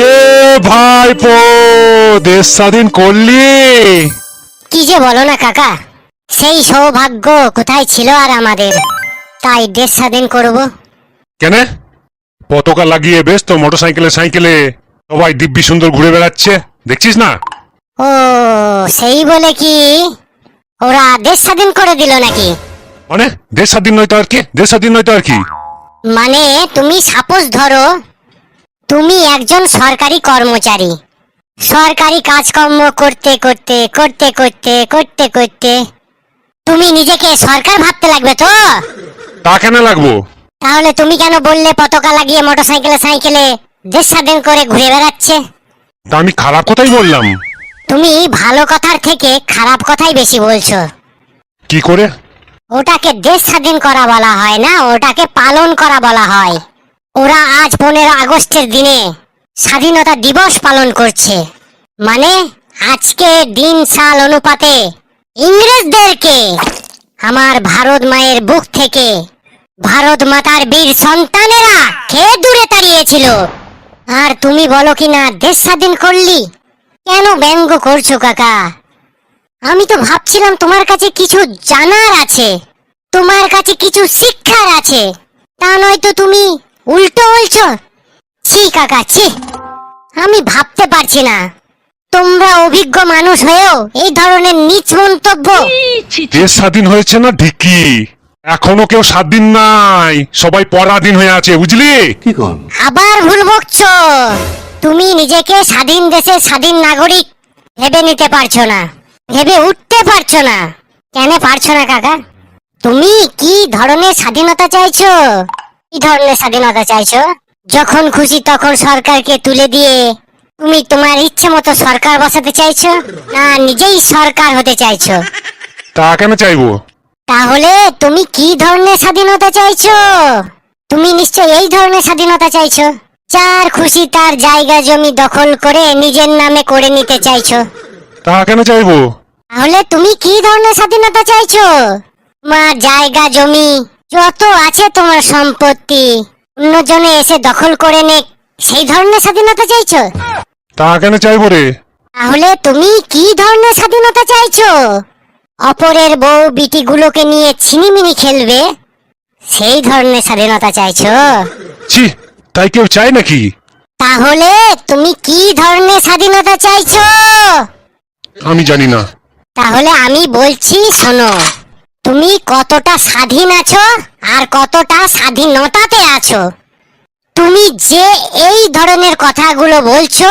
কিরে ভাইপো দেশ স্বাধীন করলি। কি যে বলো না কাকা সেই সৌভাগ্য কোথায় ছিল আর আমাদের? তাই দেশ স্বাধীন করব। কেন? পতাকা লাগিয়ে বেশ তো মোটর সাইকেলে সাইকেলে সবাই দিব্যি সুন্দর ঘুরে বেড়াচ্ছে দেখছিস না? ও সেই বলে কি ওরা দেশ স্বাধীন করে দিল নাকি? মানে দেশ স্বাধীন নয় তো আর কি? দেশ স্বাধীন নয় তো আর কি? মানে তুমি সাপোজ ধরো তুমি একজন সরকারি কর্মচারী। সরকারি কাজকর্ম করতে করতে করতে করতে করতে করতে। তুমি নিজেকে সরকার ভাবতে লাগবে তো? তা কেন লাগবো? তাহলে তুমি কেন বললে পতাকা লাগিয়ে মোটরসাইকেলে সাইকেলে দেশ স্বাধীন করে ঘুরে বেড়াচ্ছে? তা আমি খারাপ কথাই বললাম। তুমি ভালো কথার থেকে খারাপ কথাই বেশি বলছো। কি করে? ওটাকে দেশ স্বাধীন করা বলা হয় না ওটাকে পালন করা বলা হয়। ওরা আজ পনেরো আগস্টের দিনে স্বাধীনতা দিবস পালন করছে। মানে আজকে দিন, সাল, অনুপাতে ইংরেজদেরকে আমার ভারত মায়ের বুক থেকে ভারত মাতার বীর সন্তানেরা খেয়ে দূরে তাড়িয়েছিল। আর তুমি বলো কি না, দেশ স্বাধীন করলি? কেন ব্যঙ্গ করছ কাকা? আমি তো ভাবছিলাম তোমার কাছে কিছু জানার আছে, তোমার কাছে কিছু শিক্ষার আছে। তা নয়তো তুমি উল্টো বলছো ছি কাকা ছি। আমি ভাবতে পারছি না। তোমরা অভিজ্ঞ মানুষ হয়েও এই ধরনের নিচ মন্তব্য দেশ স্বাধীন হয়েছে না ঢিকি? এখনও কেউ স্বাধীন নাই। সবাই পরাধীন হয়ে আছে বুঝলি? কি কন? আবার ভুল বকছো। তুমি নিজেকে স্বাধীন দেশের স্বাধীন নাগরিক ভেবে নিতে পারছ না। ভেবে উঠতে পারছ না। কেন পারছ না কাকা? তুমি কি ধরনের স্বাধীনতা চাইছো? কি ধরনের স্বাধীনতা চাইছো? যখন খুশি তখন সরকারকে তুলে দিয়ে তুমি তোমার ইচ্ছে মতো সরকার বসাতে চাইছো না নিজেই সরকার হতে চাইছো? তা কেন চাইব। তাহলে তুমি কি ধরনের স্বাধীনতা চাইছো? তুমি নিশ্চয় এই ধরনের স্বাধীনতা চাইছো? যার খুশি তার জায়গা জমি দখল করে নিজের নামে করে নিতে চাইছো। তা কেন চাইব। তাহলে তুমি কি ধরনের স্বাধীনতা চাইছো? মা জায়গা জমি যত আছে তোমার সম্পত্তি অন্যজনে এসে দখল করে নে সেই ধরনের স্বাধীনতা চাইছো? তা কেন চাইব রে? তাহলে তুমি কি ধরনের স্বাধীনতা চাইছো? অপরের বউ বিটিগুলোকে নিয়ে ছিনিমিনি খেলবে সেই ধরনের স্বাধীনতা চাইছো? ছি তাই কেউ চায় নাকি? তাহলে তুমি কি ধরনের স্বাধীনতা চাইছো? আমি জানি না। তাহলে আমি বলছি শোনো। তুমি কতটা স্বাধীন আছো আর কতটা স্বাধীনতাতে আছো? তুমি যে এই ধরনের কথাগুলো বলছো,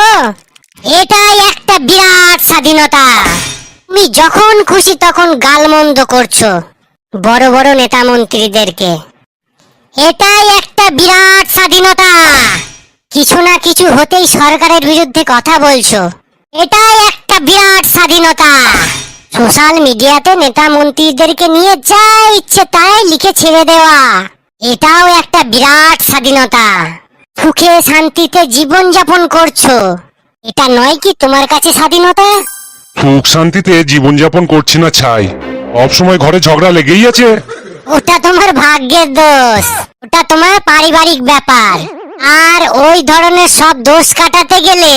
এটাই একটা বিরাট স্বাধীনতা। তুমি যখন খুশি তখন গালমন্দ করছ বড় বড় নেতা মন্ত্রীদেরকে এটাই একটা বিরাট স্বাধীনতা। কিছু না কিছু হতেই সরকারের বিরুদ্ধে কথা বলছো। এটাই একটা বিরাট স্বাধীনতা। সোশ্যাল মিডিয়াতে নেতা মন্ত্রীদেরকে নিয়ে যা ইচ্ছে তাই লিখে ছেড়ে দেওয়া। এটাও একটা বিরাট স্বাধীনতা। সুখে শান্তিতে জীবন যাপন করছ। এটা নয় কি তোমার কাছে স্বাধীনতা? সুখ শান্তিতে জীবনযাপন করছি না ছাই। সব সময় ঘরে ঝগড়া লেগেই আছে। ওটা তোমার ভাগ্যের দোষ। ওটা তোমার পারিবারিক ব্যাপার। আর ওই ধরনের সব দোষ কাটাতে গেলে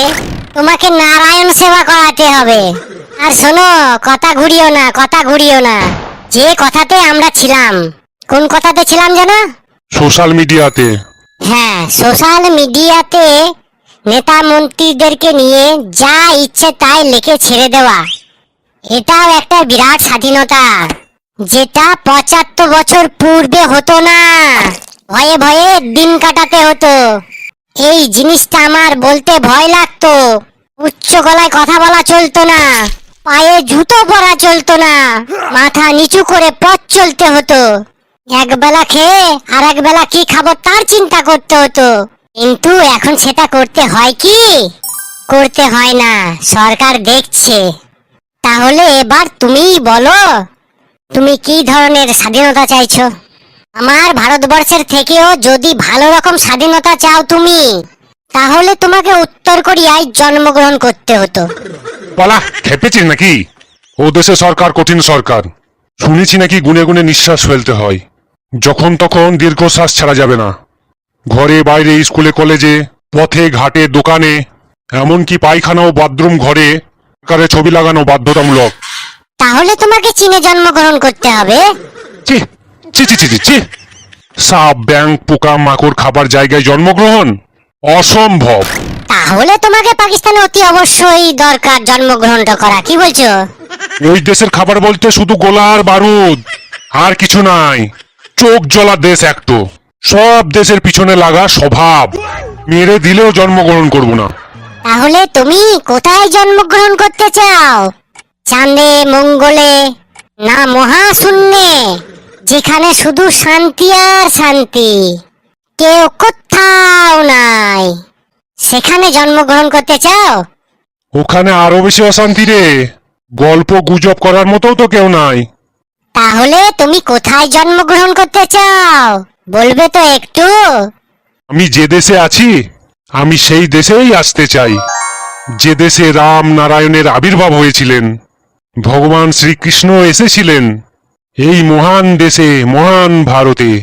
তোমাকে নারায়ণ সেবা করাতে হবে। আর শোনো কথা ঘুরিও না কথা ঘুরিও না। যে কথাতে আমরা ছিলাম। কোন কথাতে ছিলাম জানো? সোশ্যাল মিডিয়াতে। হ্যাঁ সোশ্যাল মিডিয়াতে নেতা মন্ত্রীদেরকে নিয়ে যা ইচ্ছে তাই লিখে ছেড়ে দেওয়া। এটাও একটা বিরাট স্বাধীনতা। যেটা পঁচাত্তর বছর পূর্বে হতো না। ভয়ে ভয়ে দিন কাটাতে হতো। এই জিনিসটা আমার বলতে ভয় লাগতো। উচ্চ গলায় কথা বলা চলতো না, পায়ে জুতো পরা চলতো না, মাথা নিচু করে পথ চলতে হতো। একবেলা খেয়ে আর একবেলা কি খাব তার চিন্তা করতে হতো। কিন্তু এখন সেটা করতে হয় কি? করতে হয় না, সরকার দেখছে। তাহলে এবার তুমিই বলো, তুমি কি ধরনের স্বাধীনতা চাইছো? আমার ভারতবর্ষের থেকেও যদি ভালো রকম স্বাধীনতা চাও তুমি তাহলে তোমাকে উত্তর কোরিয়ায় জন্মগ্রহণ করতে হতো। বলা খেপেছিস নাকি? ও দেশে সরকার কঠিন সরকার। শুনেছি নাকি গুনে গুনে নিঃশ্বাস ফেলতে হয়। যখন তখন দীর্ঘশ্বাস ছাড়া যাবে না। ঘরে বাইরে স্কুলে কলেজে পথে ঘাটে দোকানে এমনকি পায়খানা ও বাথরুম ঘরে সরকারের ছবি লাগানো বাধ্যতামূলক। তাহলে তোমাকে চীনে জন্মগ্রহণ করতে হবে? ছি ছি ছি চি ছি, ছি। সাপ ব্যাং পোকা মাকড় খাবার জায়গায় জন্মগ্রহণ অসম্ভব। তাহলে তোমাকে পাকিস্তানে অতি অবশ্যই দরকার জন্মগ্রহণটা করা কি বলছো? ওই দেশের খাবার বলতে শুধু গোলা আর বারুদ আর কিছু নাই। চোখ জ্বলা দেশ একটো সব দেশের পিছনে লাগা স্বভাব। মেরে দিলেও জন্মগ্রহণ করব না। তাহলে তুমি কোথায় জন্মগ্রহণ করতে চাও? চাঁদে মঙ্গলে না মহাশূন্যে? যেখানে শুধু শান্তি আর শান্তি কেউ কোথাও নাই। সেখানে জন্মগ্রহণ করতে চাও? ওখানে আরও বেশি অশান্তি রে। গল্প গুজব করার মতো তো কেউ নাই। তাহলে তুমি কোথায় জন্মগ্রহণ করতে চাও? বলবে তো একটু। আমি যে দেশে আছি আমি সেই দেশেই আসতে চাই। যে দেশে রাম নারায়ণের আবির্ভাব হয়েছিলেন ভগবান শ্রীকৃষ্ণ এসেছিলেন। এই মহান দেশে, মহান ভারতে,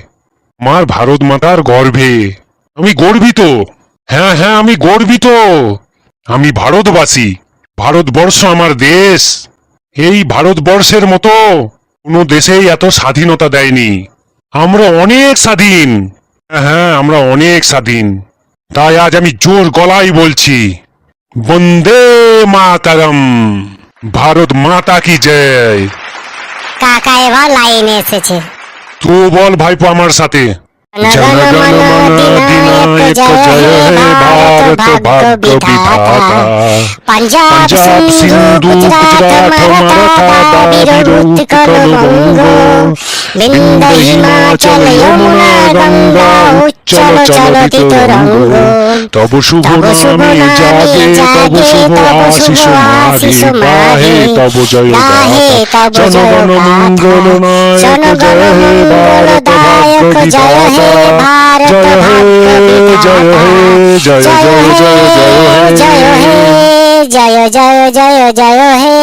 মার ভারত মাতার গর্ভে। আমি গর্বিত। হ্যাঁ হ্যাঁ আমি গর্বিত। আমি ভারতবাসী। ভারতবর্ষ আমার দেশ। এই ভারতবর্ষের মতো কোনো দেশেই এত স্বাধীনতা দেয়নি। আমরা অনেক স্বাধীন। হ্যাঁ আমরা অনেক স্বাধীন। তাই আজ আমি জোর গলায় বলছি, বন্দে মাতারম। ভারত মাতা কি জয়? কাকা এবার লাইনে এসেছে। তু বল ভাইপো আমার সাথে। পাঞ্জাব সিন্ধু গুজরাট মারাঠা দ্রাবিড় উৎকল বঙ্গ বিন্দ হিমাচল যমুনা গঙ্গা উচ্চল চলতি তরঙ্গ। তব শুভ নামে জাগে তব শুভ আশিস মাগে গাহে তব জয় গাহে জনগণ মঙ্গল নায়ক জয় হে ভারত ভাগ্য বিধাতা জয় হে জয় হে জয় জয় জয় জয় হে জয় জয় জয় জয় হে।